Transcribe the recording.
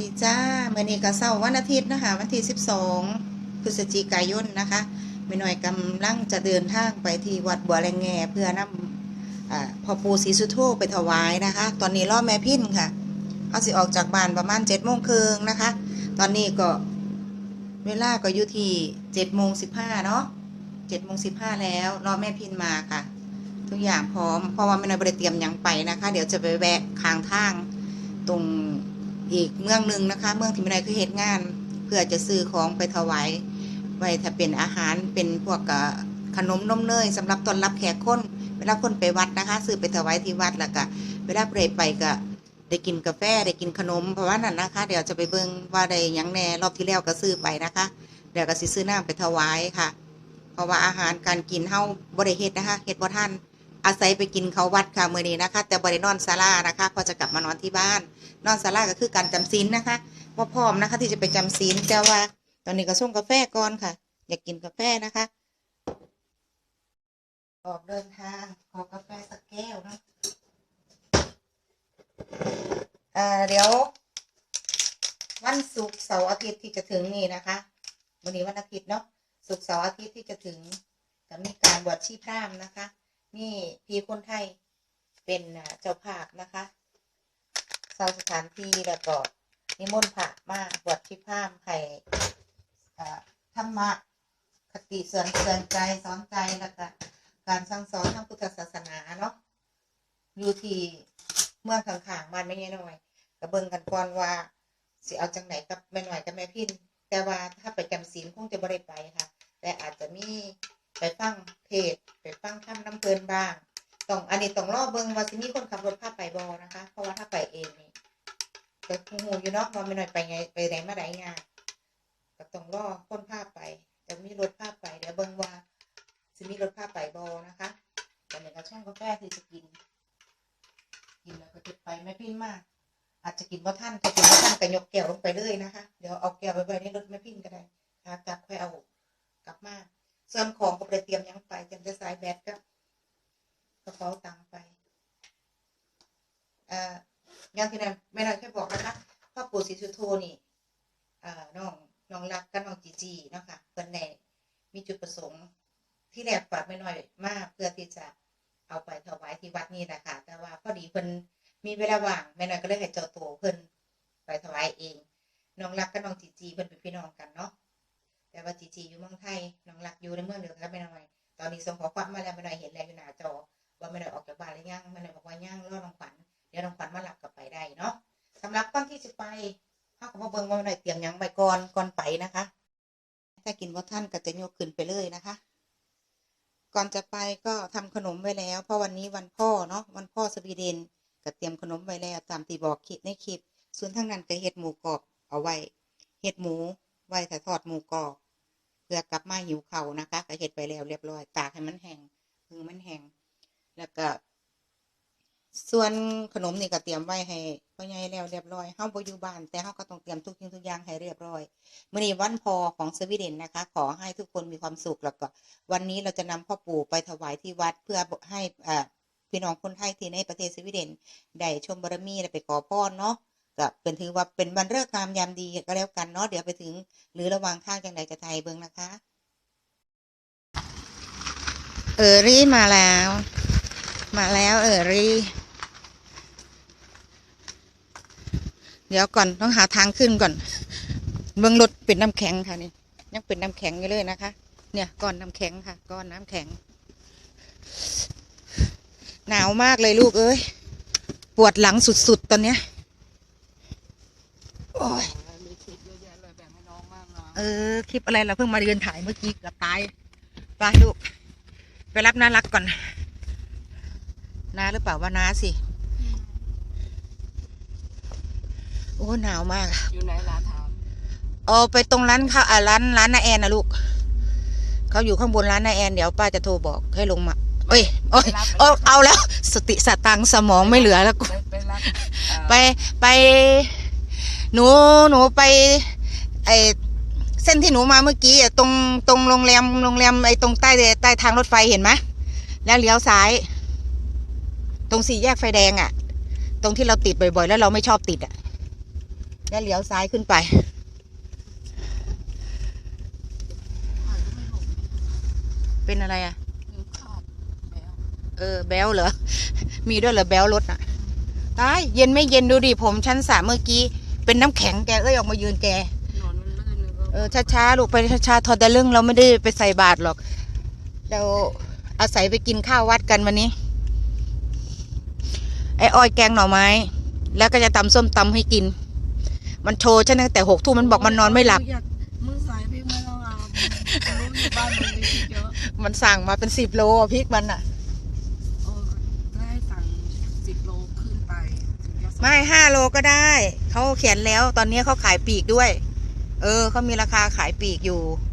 ดีจ้าเมื่อนี้ก็เสาร์วันอาทิตย์นะคะ วันที่ 12 พฤศจิกายนนะคะแม่หน่อยกำลังจะเดินทางไปที่วัดบัวแรงแงเพื่อนำอพ่อปู่ศรีสุโธไปถวายนะคะ ตอนนี้รอแม่พินค่ะเอาสิออกจากบ้านประมาณ7โมงครึ่งนะคะ ตอนนี้ก็เวลาก็อยู่ที่7โมง15เนาะ7โมง15แล้วรอแม่พินมาค่ะ ทุกอย่างพร้อมเพราะว่าแม่น่อยบ่ได้เตรียมยังไปนะคะ เดี๋ยวจะไปแวะข้างทางตรง อีกเมืองหนึ่งนะคะ เมืองที่ไม่ได้คือเหตุงาน เพื่อจะซื้อของไปถวายไว้ถ้าเป็นอาหารเป็นพวกขนมนมเนยสำหรับตอนรับแขกคนเวลาคนไปวัดนะคะ ซื้อไปถวายที่วัดแล้วก็เวลาไปไปก็ได้กินกาแฟได้กินขนมเพราะว่านั่นนะคะ เดี๋ยวจะไปเบิ่งว่าได้ยังแน่รอบที่แล้วก็ซื้อไปนะคะ เดี๋ยวก็สิซื้อน้ำไปถวายค่ะ เพราะว่าอาหารการกินเฮาบ่ได้เฮ็ดนะคะเฮ็ดบ่ทัน อาศัยไปกินเขาวัดค่ะมือนี้นะคะ แต่บ่ได้นอนศาลานะคะ พอจะกลับมานอนที่บ้าน นอนศาลาก็คือการจำศีลนะคะว่าพร้อมนะคะ ที่จะไปจำศีลแต่ว่า ตอนนี้ก็ส่งกาแฟก่อนค่ะ อยากกินกาแฟนะคะ ออกเดินทางขอกาแฟสักแก้วเนะเอ่อเดี๋ยววันศุกร์เสาร์อาทิตย์ที่จะถึงนี่นะคะวันนี้วันอาทิตย์เนาะศุกร์เสาร์อาทิตย์ที่จะถึงจะมีการบวชชีพรามนะคะ นี่พี่คนไทยเป็นเจ้าภาพนะคะสาสถานที่แล้วก็นิมนต์พระมาบวชที่พามณ์ให้อ่ธรรมะคติเสริญเตือนใจสอนใจแล้วก็การสั่งสอนทางพุทธศาสนาเนาะอยู่ที่เมืองข้างๆบ้านไม่ใช่น้อยก็เบิงกันก่อนว่าสิเอาจังไหนกับแม่หน่อยกับแม่พินแต่ว่าถ้าไปจำศีลคงจะบ่ได้ไปค่ะ แต่อาจจะมีไปฟังเทศน์ไปฟังธรรมน้ำเพลินบ้าง ต้องอันนี้ต้องรอเบิ่งว่าสิมีคนขับรถพาไปบอนะคะ เพราะว่าถ้าไปเองนี่ก็หูอยู่เนาะว่าไม่หน่อยไปไงไปไหนมาไหนงานก็ต้องรอคนพาไปแต่มีรถพาไปเดี๋ยวเบิ่งว่าสิมีรถพาไปบอนะคะแต่เนี่ยก็ช่องกาแฟที่จะกิน กินแล้วก็จะไปไม่พินมาก อาจจะกินว่าท่านถ้ากินว่าท่านก็ยกแก้วลงไปเลยนะคะ เดี๋ยวเอาแก้วไปไว้ในรถไม่พินก็ได้ขากลับค่อยเอากลับมาส่วนของก็ไปเตรียมยังไปเตรียมจะสายแบตก็ ระเป๋าตังค์ไปเอ่ออย่างที่นั้นไม่ได้แค่บอกนะคะพ่อปู่ศรีสุโธนี่เอ่อน้องน้องรักกับน้องจีจีเนาะค่ะเพิ่นในมีจุดประสงค์ที่แรกฝากไม่น้อยมากเพื่อที่จะเอาไปถวายที่วัดนี่แหละค่ะ แต่ว่าพอดีเพิ่นมีเวลาว่างแม่น้อยก็เลยให้เจ้าตัวเพิ่นไปถวายเอง น้องรักกับน้องจีจีเพิ่นเป็นพี่น้องกันเนาะ แต่ว่าจีจีอยู่เมืองไทย น้องรักอยู่ในเมืองเดียวกันแม่น้อย ตอนนี้ส่งขอความมาแล้วแม่น้อยเห็นแล้วอยู่หน้าจอ ว่าไม่ได้ออกจากบ้านหรือยังไม่ได้บอกว่ายังรอน้องขวัญเดี๋ยวน้องขวัญมาหลับกลับไปได้เนาะสำหรับตอนที่จะไปเขาก็มาเบิ่งว่าไม่ได้เตรียมยังไปก่อนก่อนไปนะคะ ถ้ากินว่าท่านก็จะโยกขึ้นไปเลยนะคะ ก่อนจะไปก็ทำขนมไว้แล้ว เพราะวันนี้วันพ่อเนาะวันพ่อสวีเดนก็เตรียมขนมไว้แล้วตามที่บอกคลิปในคลิป ส่วนทั้งนั้นก็เห็ดหมูกรอบเอาไว้เห็ดหมูไว้ถ้าทอดหมูกรอบเพื่อกลับมาหิวเข่านะคะก็เห็ดไปแล้วเรียบร้อยตากให้มันแห้งพึ่งมันแห้ง แล้วก็ ส่วนขนมนี่ก็เตรียมไว้ให้พ่อใหญ่แล้วเรียบร้อยเฮาบ่อยู่บ้าน แต่เฮาก็ต้องเตรียมทุกสิ่งทุกอย่างให้เรียบร้อยมื้อนี้วันพอของสวีเดนนะคะ ขอให้ทุกคนมีความสุขแล้วก็ วันนี้เราจะนำพ่อปู่ไปถวายที่วัดเพื่อให้อ่าพี่น้องคนไทยที่ในประเทศสวีเดนได้ชมบารมีและไปขอพรเนาะก็เป็นถือว่าเป็นวันเลิกษ์งามยามดีก็แล้วกันเนาะเดี๋ยวไปถึง หรือระหว่างทางจังใดจะไทยเบิ่งนะคะ เออรี่มาแล้ว มาแล้วเออรีเดี๋ยวก่อนต้องหาทางขึ้นก่อน เบื้องรถเป็นน้ำแข็งค่ะนี่ยังเป็นน้ำแข็งอยู่เลยนะคะ เนี่ยก้อนน้ำแข็งค่ะก้อนน้ำแข็ง หนาวมากเลยลูกเอ้ยปวดหลังสุดๆตอนเนี้ยโอ้ยเออคลิปอะไรเราเพิ่งมาเรียนถ่ายเมื่อกี้เกือบตายไปลูก ไปรับน้ารักก่อน น้าหรือเปล่าว่าน้าสิ โอ้หนาวมาก อยู่ไหนร้านถามเอาไปตรงร้านข้าวอ่าร้านร้านนาแอนนะลูก เขาอยู่ข้างบนร้านนาแอน เดี๋ยวป้าจะโทรบอกให้ลงมาเอ้ยโอ้ยเอาเอาแล้ว สติสตังค์สมองไม่เหลือแล้วกู ไปไปรับเอ่อไปไป หนูหนูไป ไอเส้นที่หนูมาเมื่อกี้อะตรงตรงโรงแรมโรงแรมไอตรงใต้ใต้ทางรถไฟเห็นไหมแล้วเลี้ยวซ้าย ตรงสี่แยกไฟแดงอะ่ะ ตรงที่เราติดบ่อยๆ แล้วเราไม่ชอบติดอะ่ะแล้วเลี้ยวซ้ายขึ้นไป เป็นอะไรอะเออแบลเหรอ มีด้วยเหรอแบลรถอะตายเย็นไม่เย็นดูดิผมชั้นสามเมื่อกี้ เป็นน้ำแข็งแกเอ้ยออกมายืนแกนอนมันลื่นเลยก็เออช้าๆลูกไปช้าๆทอดแต่เรื่องเราไม่ได้ไปใส่บาตรหรอกเราอาศัยไปกินข้าววัดกันวันนี้ ไอ้อ้อยแกงหน่อไม้ แล้วก็จะตำส้มตำให้กิน มันโชว์ฉันตั้งแต่หกทุ่มมันบอกมันนอนไม่หลับอยากมึงสายพี่ไม่ต้องเอารู้อยู่บ้านมึงมีพริกเยอะมันสั่งมาเป็นสิบโลอะพริกมันอะ เออได้สั่งสิบโลขึ้นไปถึงจะส่งไม่ห้าโลก็ได้ เขาเขียนแล้ว ตอนนี้เขาขายปีกด้วย เออเขามีราคาขายปีกอยู่ไม่แต่รอ